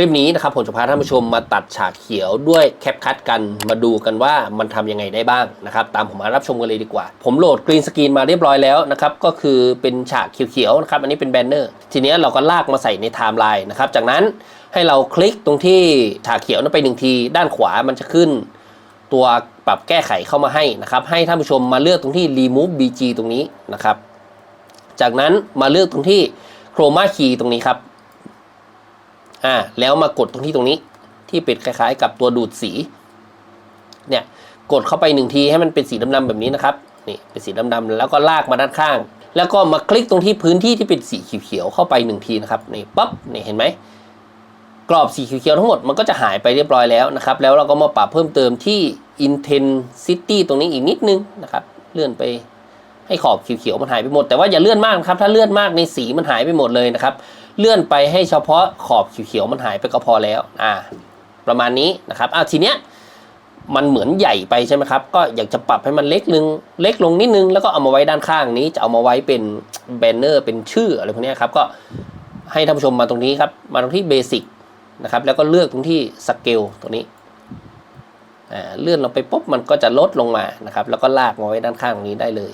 ลิปนี้นะครับผมจะพาท่านผู้ชมมาตัดฉากเขียวด้วยแคปคัดกันมาดูกันว่ามันทำยังไงได้บ้างนะครับตามผมมารับชมกันเลยดีกว่า ผมโหลดกรีนสกรีนมาเรียบร้อยแล้วนะครับก็คือเป็นฉากเขียวๆนะครับอันนี้เป็นแบนเนอร์ทีนี้เราก็ลากมาใส่ในไทม์ไลน์นะครับจากนั้นให้เราคลิกตรงที่ฉากเขียวนั้นไปหนึ่งทีด้านขวามันจะขึ้น ตัวปรับแก้ไขเข้ามาให้นะครับให้ท่านผู้ชมมาเลือกตรงที่ remove bg ตรงนี้นะครับจากนั้นมาเลือกตรงที่ chroma key ตรงนี้ครับ อ่าแล้วมากดตรงที่ตรงนี้ ที่เป็นคล้ายๆ กับตัวดูดสี เนี่ยกดเข้าไปหนึ่งทีให้มันเป็นสีดำๆแบบนี้นะครับนี่เป็นสีดำๆแล้วก็ลากมาด้านข้าง แล้วก็มาคลิกตรงที่พื้นที่ที่เป็นสีเขียวๆเข้าไปหนึ่งทีนะครับนี่ปั๊บนี่เห็นไหมกรอบสีเขียวๆทั้งหมดมันก็จะหายไปเรียบร้อยแล้วนะครับ แล้วเราก็มาปรับเพิ่มเติมที่ intensity ตรงนี้อีกนิดนึงนะครับ เลื่อนไปให้ขอบเขียวๆมันหายไปหมดแต่ว่าอย่าเลื่อนมากครับ ถ้าเลื่อนมากในสีมันหายไปหมดเลยนะครับ เลื่อนไปให้เฉพาะขอบเขียวๆมันหายไปก็พอแล้วอ่าประมาณนี้นะครับอ่าทีเนี้ยมันเหมือนใหญ่ไปใช่ไหมครับ ก็อยากจะปรับให้มันเล็กลงเล็กลงนิดนึง แล้วก็เอามาไว้ด้านข้างนี้ จะเอามาไว้เป็นแบนเนอร์ เป็นชื่ออะไรพวกนี้ครับ ก็ให้ท่านผู้ชมมาตรงนี้ครับ มาตรงที่เบสิกนะครับ แล้วก็เลือกตรงที่สเกลตรงนี้อ่าเลื่อนลงไปปุ๊บ มันก็จะลดลงมานะครับ แล้วก็ลากมาไว้ด้านข้างตรงนี้ได้เลย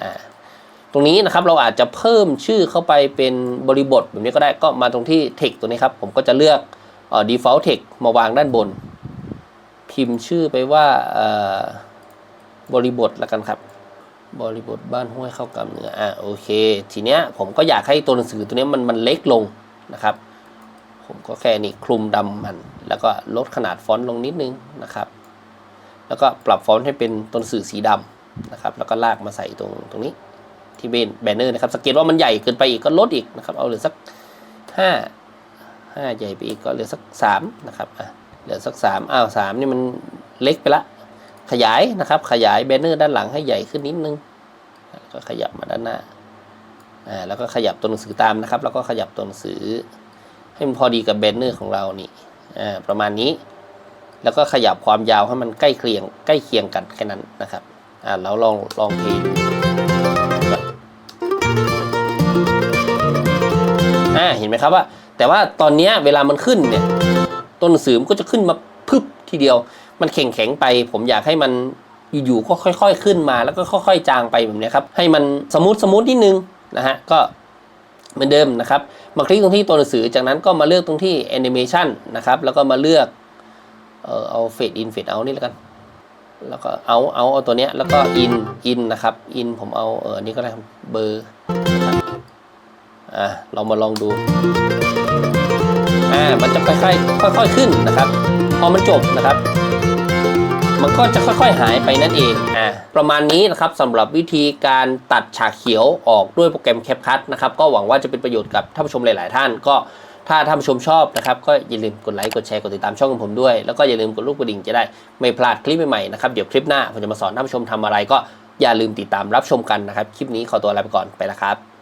อ่า รงนี้นะครับเราอาจจะเพิ่มชื่อเข้าไปเป็นบริบทแบบนี้ก็ได้ก็มาตรงที่ text ตัวนี้ครับ ผมก็จะเลือกเอ่อ default text มาวางด้านบน พิมพ์ชื่อไปว่าเอ่อบริบทล้วกันครับ บริบทบ้านห้วยเข้ากำเหนืออะโอเค ทีเนี้ยผมก็อยากให้ตัวหนังสือตัวนี้มันมันเล็กลงนะครับ ผมก็แค่นี้คลุมดำมัน แล้วก็ลดขนาดฟอนต์ลงนิดนึงนะครับ แล้วก็ปรับฟอนต์ให้เป็นตัวหนังสือสีดำนะครับ แล้วก็ลากมาใส่ตรงตรงนี้ ที่เป็นแบนเนอร์นะครับสังเกตว่ามันใหญ่เกินไปอีกก็ลดอีกนะครับเอาเหลือสักห้าห้าใหญ่ไปอีกก็เหลือสักสามนะครับอะเหลือสักสามอ้าวสามนี่มันเล็กไปละ ขยายนะครับขยายแบนเนอร์ด้านหลังให้ใหญ่ขึ้นนิดนึงก็ขยับมาด้านหน้าอ่าแล้วก็ขยับตัวหนังสือตามนะครับ แล้วก็ขยับตัวหนังสือ ให้มันพอดีกับแบนเนอร์ของเรานี่อ่าประมาณนี้ แล้วก็ขยับความยาวให้มันใกล้เคียงใกล้เคียงกันแค่นั้นนะครับอ่าเราลองลองเพลย์ เห็นไหมครับว่า แต่ว่าตอนนี้เวลามันขึ้นเนี่ยต้นสือมันก็จะขึ้นมาพึบทีเดียว มันแข็งแข็งไป ผมอยากให้มันอยู่ๆก็ค่อย ๆ ขึ้นมาแล้วก็ค่อย ๆ จางไปแบบนี้ครับให้มันสมูทสมูทนิดนึงนะฮะก็เหมือนเดิมนะครับมาคลิกตรงที่ตัวหนังสือจากนั้นก็มาเลือกตรงที่ animation นะครับแล้วก็มาเลือกเออเอา fade in fade out นี่แล้วกัน แล้วก็เอาเอาเอาตัวเนี้ยแล้วก็ in in นนะครับ in ผมเอาเออนี่ก็ได้เบอร์ อ่าเรามาลองดูอ่ามันจะค่อยๆค่อยๆขึ้นนะครับ พอมันจบนะครับ มันก็จะค่อยๆหายไปนั่นเองอ่าประมาณนี้นะครับสำหรับวิธีการตัดฉากเขียวออกด้วยโปรแกรม CapCut นะครับก็หวังว่าจะเป็นประโยชน์กับท่านผู้ชมหลาย ๆ ท่านก็ถ้าท่านผู้ชมชอบนะครับก็อย่าลืมกดไลค์กดแชร์กดติดตามช่องของผมด้วย แล้วก็อย่าลืมกดรูปกระดิ่งจะได้ไม่พลาดคลิปใหม่ ๆ นะครับ เดี๋ยวคลิปหน้าผมจะมาสอนท่านผู้ชมทำอะไรก็อย่าลืมติดตามรับชมกันนะครับ คลิปนี้ขอตัวลาไปก่อนไปแล้วครับ